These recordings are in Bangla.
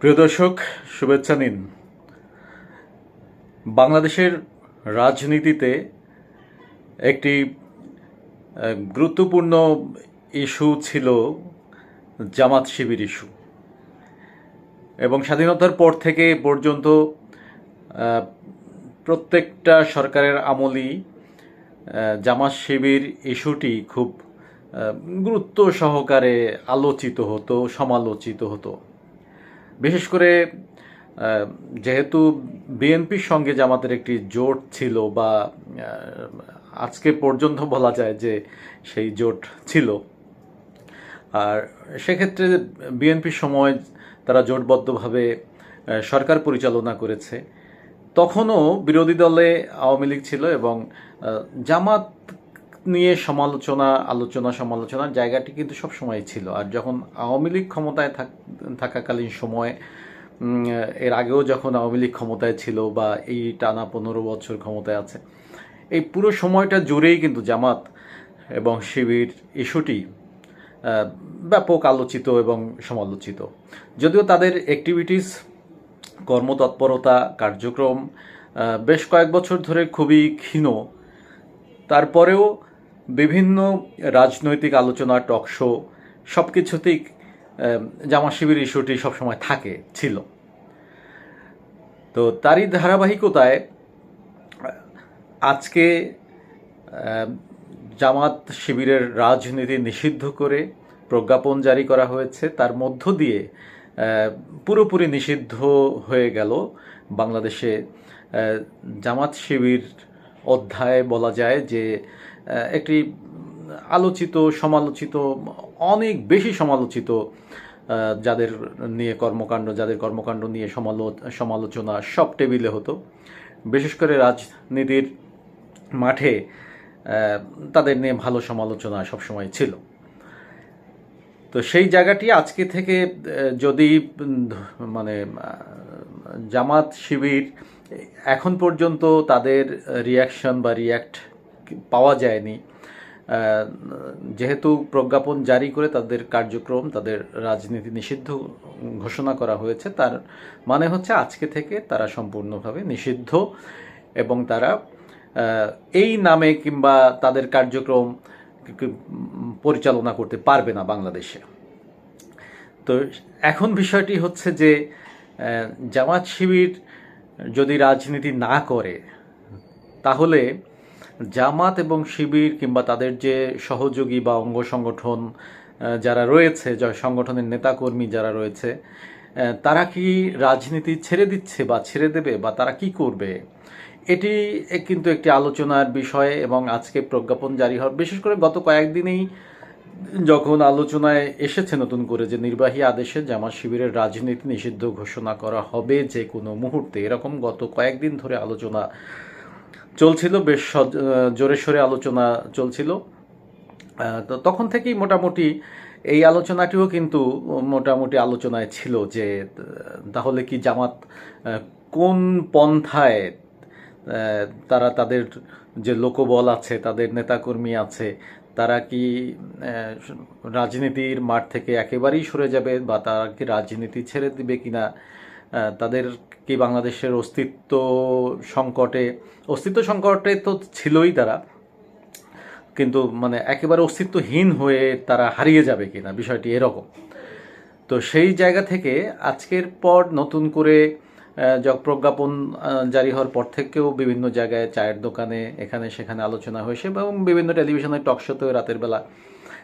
প্রিয় দর্শক, শুভেচ্ছা নিন। বাংলাদেশের রাজনীতিতে একটি গুরুত্বপূর্ণ ইস্যু ছিল জামাত শিবির ইস্যু। এবং স্বাধীনতার পর থেকে পর্যন্ত প্রত্যেকটা সরকারের আমলই জামাত শিবির ইস্যুটি খুব গুরুত্ব সহকারে আলোচিত হতো, সমালোচিত হতো। বিশেষ করে যেহেতু বিএনপির সঙ্গে জামাতের একটি জোট ছিল বা আজকে পর্যন্ত বলা যায় যে সেই জোট ছিল, আর সেক্ষেত্রে বিএনপির সময় তারা জোটবদ্ধভাবে সরকার পরিচালনা করেছে। তখনও বিরোধী দলে আওয়ামী লীগ ছিল এবং জামাত নিয়ে সমালোচনা, আলোচনা সমালোচনার জায়গাটি কিন্তু সব সময় ছিল। আর যখন আওয়ামী লীগ ক্ষমতায় থাক- থাকাকালীন সময় এর আগেও যখন আওয়ামী লীগ ক্ষমতায় ছিল বা এই টানা পনেরো বছর ক্ষমতায় আছে, এই পুরো সময়টা জুড়েই কিন্তু জামাত এবং শিবির ইস্যুটি ব্যাপক আলোচিত এবং সমালোচিত। যদিও তাদের অ্যাক্টিভিটিস কর্মতৎপরতা, কার্যক্রম বেশ কয়েক বছর ধরে খুবই ক্ষীণ। তারপরেও বিভিন্ন রাজনৈতিক আলোচনা, টক শো সব কিছুতেই জামা শিবির ইস্যুটি সবসময় থাকে, ছিল। তো তারই ধারাবাহিকতায়, আজকে জামাত শিবিরের রাজনীতি নিষিদ্ধ করে প্রজ্ঞাপন জারি করা হয়েছে। তার মধ্য দিয়ে পুরোপুরি নিষিদ্ধ হয়ে গেল বাংলাদেশে জামাত শিবির অধ্যায় বলা যায় যে একটি আলোচিত, সমালোচিত, অনেক বেশি সমালোচিত যাদের নিয়ে কর্মকাণ্ড, যাদের কর্মকাণ্ড নিয়ে সমালো, সমালোচনা সব টেবিলে হতো। বিশেষ করে রাজনীতির মাঠে তাদের নিয়ে ভালো সমালোচনা সবসময় ছিল। তো সেই জায়গাটি আজকে থেকে যদি মানে জামাত শিবির এখন পর্যন্ত তাদের রিয়াকশন বা রিয়াক্ট পাওয়া যায়নি। যেহেতু প্রজ্ঞাপন জারি করে তাদের কার্যক্রম, তাদের রাজনীতি নিষিদ্ধ ঘোষণা করা হয়েছে, তার মানে হচ্ছে আজকে থেকে তারা সম্পূর্ণভাবে নিষিদ্ধ এবং তারা এই নামে কিংবা তাদের কার্যক্রম পরিচালনা করতে পারবে না বাংলাদেশে। তো এখন বিষয়টি হচ্ছে যে জামাত শিবির যদি রাজনীতি না করে, তাহলে জামাত এবং শিবির কিংবা তাদের যে সহযোগী বা অঙ্গ সংগঠন যারা রয়েছে সংগঠনের নেতাকর্মী যারা রয়েছে তারা কি রাজনীতি ছেড়ে দিচ্ছে বা ছেড়ে দেবে বা তারা কি করবে? এটি কিন্তু একটি আলোচনার বিষয় এবং আজকে প্রজ্ঞাপন জারি হওয়ার, বিশেষ করে গত কয়েকদিনেই যখন আলোচনায় এসেছে নতুন করে যে নির্বাহী আদেশে জামাত শিবিরের রাজনীতি নিষিদ্ধ ঘোষণা করা হবে যে কোনো মুহূর্তে, এরকম গত কয়েকদিন ধরে আলোচনা চলছিল, বেশ জোরে সোরে আলোচনা চলছিল। তো তখন থেকেই মোটামুটি এই আলোচনাটিও কিন্তু মোটামুটি আলোচনায় ছিল যে তাহলে কি জামাত কোন পন্থায় তারা তাদের যে লোকবল আছে, তাদের নেতাকর্মী আছে, তারা কি রাজনীতির মাঠ থেকে একেবারেই সরে যাবে বা তারা কি রাজনীতি ছেড়ে দিবে কিনা আহ, তাদের কি বাংলাদেশের অস্তিত্ব সংকটে অস্তিত্ব সংকটে তো ছিলই তারা কিন্তু মানে একেবারে অস্তিত্বহীন হয়ে তারা হারিয়ে যাবে কিনা বিষয়টি এরকম। তো সেই জায়গা থেকে আজকের পর নতুন করে প্রজ্ঞাপন জারি হওয়ার পর থেকেও বিভিন্ন জায়গায় চায়ের দোকানে এখানে সেখানে আলোচনা হয়েছে এবং বিভিন্ন টেলিভিশনের টক শোতেও রাতের বেলা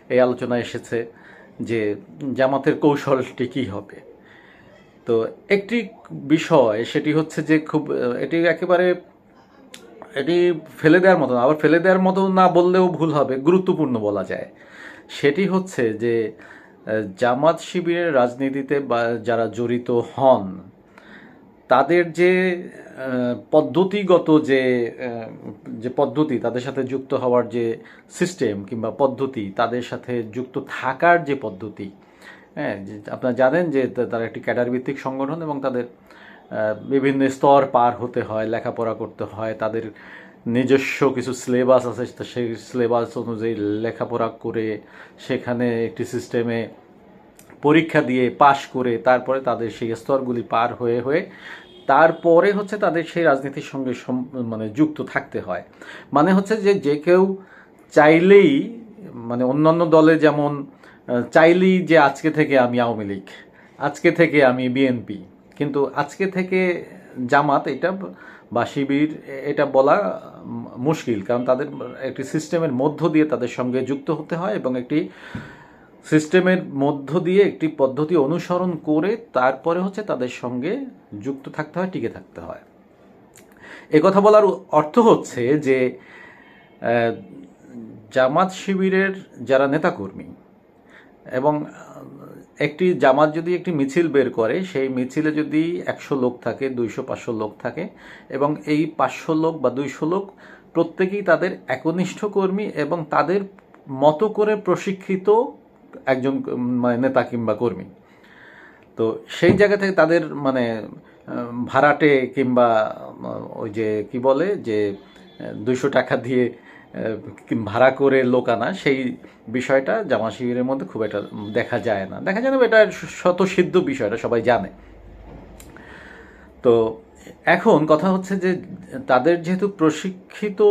এই আলোচনা এসেছে যে জামাতের কৌশলটি কী হবে। তো একটি বিষয়, সেটি হচ্ছে যে খুব, এটি একেবারে, এটি ফেলে দেওয়ার মতো আবার ফেলে দেওয়ার মতো না বললেও ভুল হবে, গুরুত্বপূর্ণ বলা যায়। সেটি হচ্ছে যে, জামাত শিবিরের রাজনীতিতে বা যারা জড়িত হন, তাদের যে পদ্ধতিগত যে যে পদ্ধতি, তাদের সাথে যুক্ত হওয়ার যে সিস্টেম কিংবা পদ্ধতি, তাদের সাথে যুক্ত থাকার যে পদ্ধতি হ্যাঁ আপনারা জানেন যে তারা একটি ক্যাডার ভিত্তিক সংগঠন এবং তাদের বিভিন্ন স্তর পার হতে হয়, লেখাপড়া করতে হয়, তাদের নিজস্ব কিছু সিলেবাস আছে সেই সিলেবাস অনুযায়ী লেখাপড়া করে সেখানে একটি সিস্টেমে পরীক্ষা দিয়ে পাশ করে তারপরে তাদের সেই স্তরগুলি পার হয়ে হয়ে তারপরে হচ্ছে তাদের সেই রাজনীতির সঙ্গে মানে যুক্ত থাকতে হয়। মানে হচ্ছে যে যে কেউ চাইলেই মানে অন্যান্য দলে যেমন চাইলেই যে আজকে থেকে আমি আওয়ামী লীগ, আজকে থেকে আমি বিএনপি কিন্তু আজকে থেকে জামাত, এটা বা শিবির, এটা বলা মুশকিল, কারণ তাদের একটি সিস্টেমের মধ্য দিয়ে তাদের সঙ্গে যুক্ত হতে হয় এবং একটি সিস্টেমের মধ্য দিয়ে একটি পদ্ধতি অনুসরণ করে তারপরে হচ্ছে তাদের সঙ্গে যুক্ত থাকতে হয়, টিকে থাকতে হয়। কথা বলার অর্থ হচ্ছে যে জামাত শিবিরের যারা নেতাকর্মী এবং একটি জামাত যদি একটি মিছিল বের করে, সেই মিছিলে যদি একশো লোক থাকে, দুইশো, পাঁচশো লোক থাকে, এবং এই পাঁচশো লোক বা দুইশো লোক প্রত্যেকেই তাদের একনিষ্ঠ কর্মী এবং তাদের মতো করে প্রশিক্ষিত একজন মানে নেতা কিংবা কর্মী। তো সেই জায়গা থেকে তাদের মানে ভাড়াটে কিংবা ওই যে, কি বলে, যে দুইশো টাকা দিয়ে ভাড়া করে লোক আনা, সেই বিষয়টা জামা শিবিরের মধ্যে খুব একটা দেখা যায় না। দেখা যায় না এটা শতসিদ্ধ বিষয়টা, সবাই জানে। তো এখন কথা হচ্ছে যে, তাদের যেহেতু প্রশিক্ষিত,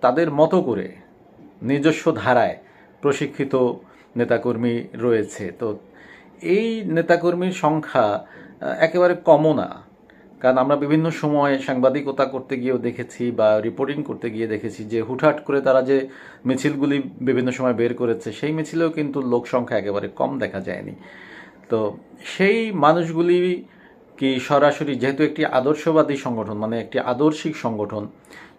তাদের মতো করে নিজস্ব ধারায় প্রশিক্ষিত নেতাকর্মী রয়েছে, তো এই নেতাকর্মীর সংখ্যা একেবারে কমও না। কারণ আমরা বিভিন্ন সময় সাংবাদিকতা করতে গিয়েও দেখেছি বা রিপোর্টিং করতে গিয়ে দেখেছি যে হুটহাট করে তারা যে মিছিলগুলি বিভিন্ন সময় বের করেছে, সেই মিছিলেও কিন্তু লোক সংখ্যা একেবারে কম দেখা যায়নি। তো সেই মানুষগুলি কি সরাসরি, যেহেতু একটি আদর্শবাদী সংগঠন মানে একটি আদর্শিক সংগঠন,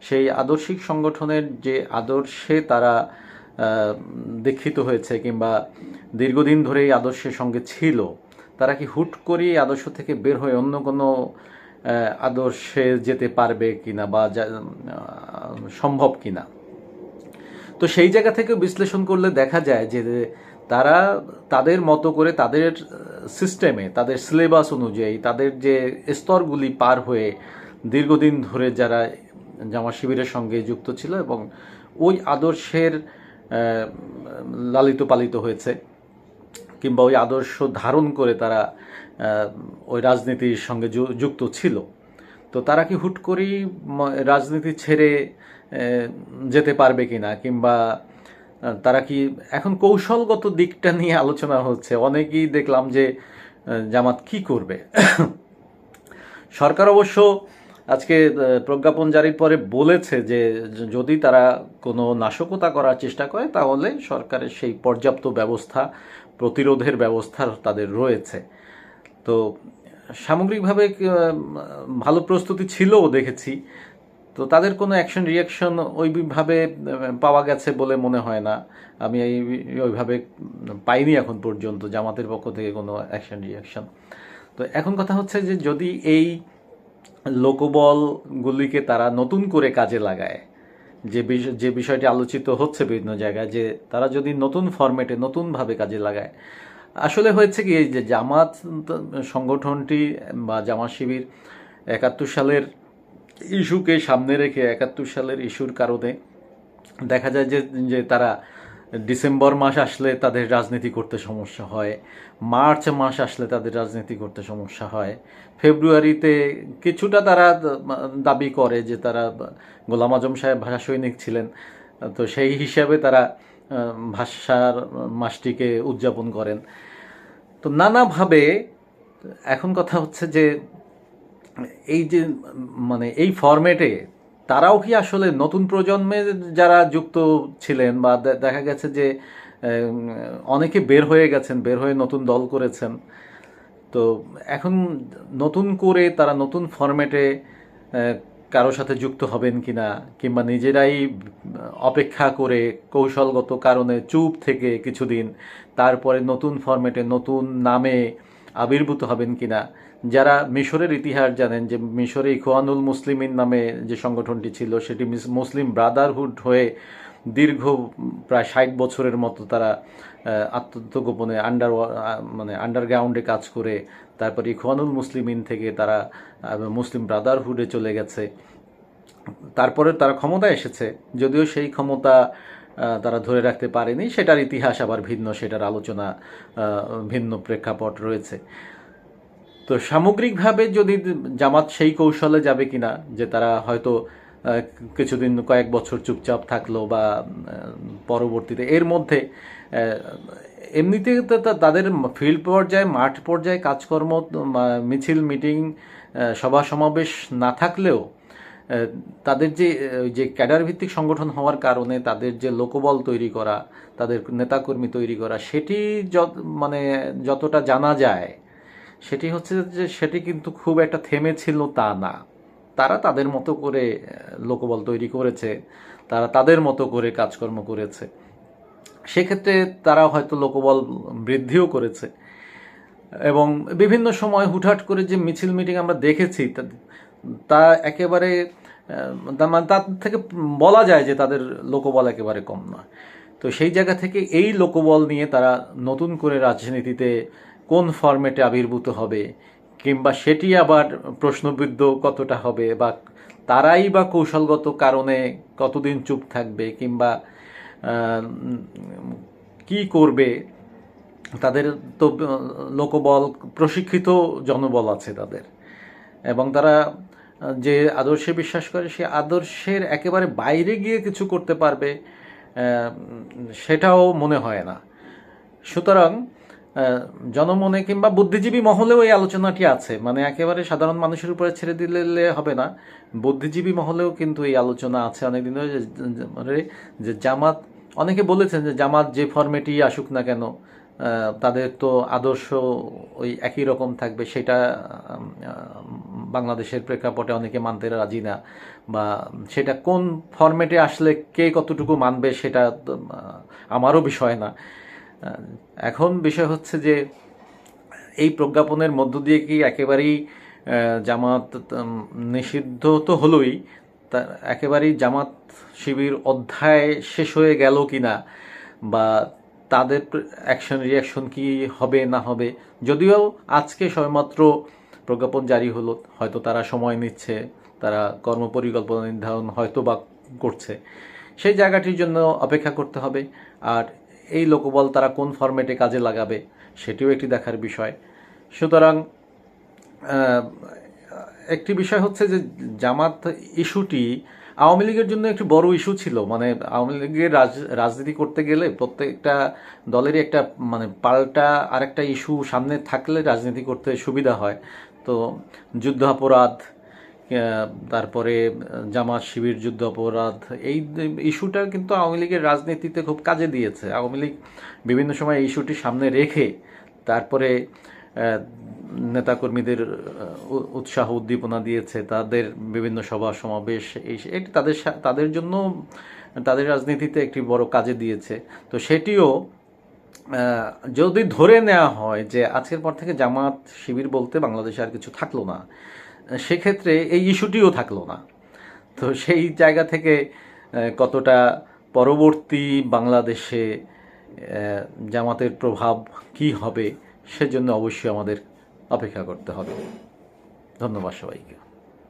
সেই আদর্শিক সংগঠনের যে আদর্শে তারা দীক্ষিত হয়েছে কিংবা দীর্ঘদিন ধরে এই আদর্শের সঙ্গে ছিল, তারা কি হুট করে আদর্শ থেকে বের হয়ে অন্য কোনো আদর্শে যেতে পারবে কিনা বা সম্ভব কিনা। তো সেই জায়গা থেকে বিশ্লেষণ করলে দেখা যায় যে তারা তাদের মতো করে তাদের সিস্টেমে তাদের সিলেবাস অনুযায়ী, তাদের যে স্তরগুলি পার হয়ে দীর্ঘদিন ধরে যারা জামা শিবিরের সঙ্গে যুক্ত ছিল এবং ওই আদর্শের লালিত পালিত হয়েছে। কিংবা ওই আদর্শ ধারণ করে তারা ওই রাজনীতির সঙ্গে যুক্ত ছিল। তো তারা কি হুট করেই রাজনীতি ছেড়ে যেতে পারবে কিনা? কিংবা তারা কি এখন কৌশলগত দিকটা নিয়ে আলোচনা হচ্ছে? অনেকেই দেখলাম যে জামাত কি করবে? সরকার অবশ্য আজকে প্রজ্ঞাপন জারির পরে বলেছে যে, যদি তারা কোনো নাশকতা করার চেষ্টা করে, তাহলে সরকারের সেই পর্যাপ্ত ব্যবস্থা প্রতিরোধের ব্যবস্থা তাদের রয়েছে। তো সামগ্রিকভাবে ভালো প্রস্তুতি ছিলও দেখেছি। তো তাদের কোনো অ্যাকশন রিয়াকশন ওইভাবে পাওয়া গেছে বলে মনে হয় না। আমি এই, ওইভাবে পাইনি এখন পর্যন্ত জামাতের পক্ষ থেকে কোনো অ্যাকশন রিয়াকশন তো এখন কথা হচ্ছে যে যদি এই লোকবলগুলিকে তারা নতুন করে কাজে লাগায় যে যে বিষয়টি আলোচিত হচ্ছে বিভিন্ন জায়গায়, যে তারা যদি নতুন ফরম্যাটে নতুনভাবে কাজে লাগায়, আসলে হয়েছে কি যে জামাত সংগঠনটি বা জামাত শিবির একাত্তর সালের ইস্যুকে সামনে রেখে, একাত্তর সালের ইস্যুর কারণে দেখা যায় যে যে তারা ডিসেম্বর মাস আসলে তাদের রাজনীতি করতে সমস্যা হয়, মার্চ মাস আসলে তাদের রাজনীতি করতে সমস্যা হয়। ফেব্রুয়ারিতে কিছুটা তারা দাবি করে যে তারা গোলাম আজম সাহেব ভাষা সৈনিক ছিলেন, তো সেই হিসাবে তারা ভাষার মাসটিকে উদযাপন করেন। তো নানাভাবে এখন কথা হচ্ছে যে এই যে মানে এই ফরম্যাটে তারাও কি আসলে নতুন প্রজন্মে যারা যুক্ত ছিলেন বা দেখা গেছে যে অনেকে বের হয়ে গেছেন, বের হয়ে নতুন দল করেছেন, তো এখন নতুন করে তারা নতুন ফরম্যাটে কারও সাথে যুক্ত হবেন কি না কিংবা নিজেরাই অপেক্ষা করে কৌশলগত কারণে চুপ থেকে কিছুদিন, তারপরে নতুন ফরম্যাটে নতুন নামে আবির্ভূত হবেন কিনা যারা মিশরের ইতিহাস জানেন যে মিশরে ইখওয়ানুল মুসলিমিন নামে যে সংগঠনটি ছিল, সেটি মিস- মুসলিম ব্রাদারহুড হয়ে দীর্ঘ প্রায় ষাট বছরের মতো তারা আত্মগোপনে আন্ডার মানে আন্ডারগ্রাউন্ডে কাজ করে, তারপরে ইখওয়ানুল মুসলিমিন থেকে তারা মুসলিম ব্রাদারহুডে চলে গেছে। তারপরে তারা ক্ষমতা এসেছে, যদিও সেই ক্ষমতা তারা ধরে রাখতে পারেনি, সেটার ইতিহাস আবার ভিন্ন, সেটার আলোচনা ভিন্ন প্রেক্ষাপট রয়েছে। তো সামগ্রিকভাবে যদি জামাত সেই কৌশলে যাবে কিনা, যে তারা হয়তো কিছুদিন, কয়েক বছর চুপচাপ থাকল বা পরবর্তীতে এর মধ্যে এমনিতে তাদের ফিল্ড পর্যায়ে, মাঠ পর্যায়ে কাজকর্ম মিছিল, মিটিং সভা সমাবেশ না থাকলেও তাদের যে যে ক্যাডার ভিত্তিক সংগঠন হওয়ার কারণে তাদের যে লোকবল তৈরি করা, তাদের নেতাকর্মী তৈরি করা, সেটি মানে যতটা জানা যায় সেটি হচ্ছে যে সেটি কিন্তু খুব একটা থেমেছিল তা না। তারা তাদের মতো করে লোকবল তৈরি করেছে, তারা তাদের মতো করে কাজকর্ম করেছে। সেক্ষেত্রে তারা হয়তো লোকবল বৃদ্ধিও করেছে। এবং বিভিন্ন সময় হুটহাট করে যে মিছিল মিটিং আমরা দেখেছি, তা- একেবারে মানে তার থেকে বলা যায় যে তাদের লোকবল একেবারে কম নয়। তো সেই জায়গা থেকে এই লোকবল নিয়ে তারা নতুন করে রাজনীতিতে কোন ফরম্যাটে আবির্ভূত হবে, কিংবা সেটি আবার প্রশ্নবিদ্ধ কতটা হবে, বা তারাই বা কৌশলগত কারণে কতদিন চুপ থাকবে, কিংবা কি করবে, তাদের তো লোকবল, প্রশিক্ষিত জনবল আছে তাদের। এবং তারা যে আদর্শে বিশ্বাস করে, সে আদর্শের একেবারে বাইরে গিয়ে কিছু করতে পারবে সেটাও মনে হয় না। সুতরাং জনমনে কিংবা বুদ্ধিজীবী মহলেও এই আলোচনাটি আছে। মানে একেবারে সাধারণ মানুষের উপরে ছেড়ে দিলে হবে না। বুদ্ধিজীবী মহলেও কিন্তু এই আলোচনা আছে অনেকদিন ধরে। যে- জামাত, অনেকে বলেছেন যে জামাত যে ফরম্যাটই আসুক না কেন তাদের তো আদর্শ ওই একই রকম থাকবে। সেটা বাংলাদেশের প্রেক্ষাপটে অনেকে মানতে রাজি না। বা সেটা কোন ফরম্যাটে আসলে কে কতটুকু মানবে সেটা আমারও বিষয় না। এখন বিষয় হচ্ছে যে এই প্রজ্ঞাপনের মধ্য দিয়ে কি একেবারেই জামাত নিষিদ্ধ তো হলোই, তা একেবারেই জামাত শিবির অধ্যায় শেষ হয়ে গেল কি না বা তাদের অ্যাকশন রিয়াকশন কি হবে না হবে? যদিও আজকে সবেমাত্র প্রজ্ঞাপন জারি হলো, হয়তো তারা সময় নিচ্ছে, তারা কর্মপরিকল্পনা নির্ধারণ হয়তো বা করছে। সেই জায়গাটির জন্য অপেক্ষা করতে হবে। আর এই লোকবল তারা কোন ফরম্যাটে কাজে লাগাবে সেটিও একটি দেখার বিষয়। সুতরাং একটি বিষয় হচ্ছে যে জামাত ইস্যুটি আওয়ামী লীগের জন্য একটি বড় ইস্যু ছিল। মানে আওয়ামী লীগের রাজ- রাজনীতি করতে গেলে প্রত্যেকটা দলেরই একটা মানে পাল্টা আরেকটা ইস্যু সামনে থাকলে রাজনীতি করতে সুবিধা হয়। তো যুদ্ধাপরাধ তারপরে জামাত শিবির, যুদ্ধ অপরাধ, এই ইস্যুটা কিন্তু আওয়ামী লীগের রাজনীতিতে খুব কাজে দিয়েছে। আওয়ামী লীগ বিভিন্ন সময় ইস্যুটি সামনে রেখে তারপরে নেতাকর্মীদের উৎসাহ উদ্দীপনা দিয়েছে, তাদের বিভিন্ন সভা সমাবেশ, এই তাদের তাদের জন্য তাদের রাজনীতিতে একটি বড় কাজে দিয়েছে। তো সেটিও যদি ধরে নেওয়া হয় যে আজকের পর থেকে জামাত শিবির বলতে বাংলাদেশে আর কিছু থাকল না সেক্ষেত্রে এই ইস্যুটিও থাকল না। তো সেই জায়গা থেকে কতটা পরবর্তী বাংলাদেশে জামাতের প্রভাব কি হবে, সেজন্য অবশ্যই আমাদের অপেক্ষা করতে হবে। ধন্যবাদ সবাইকে।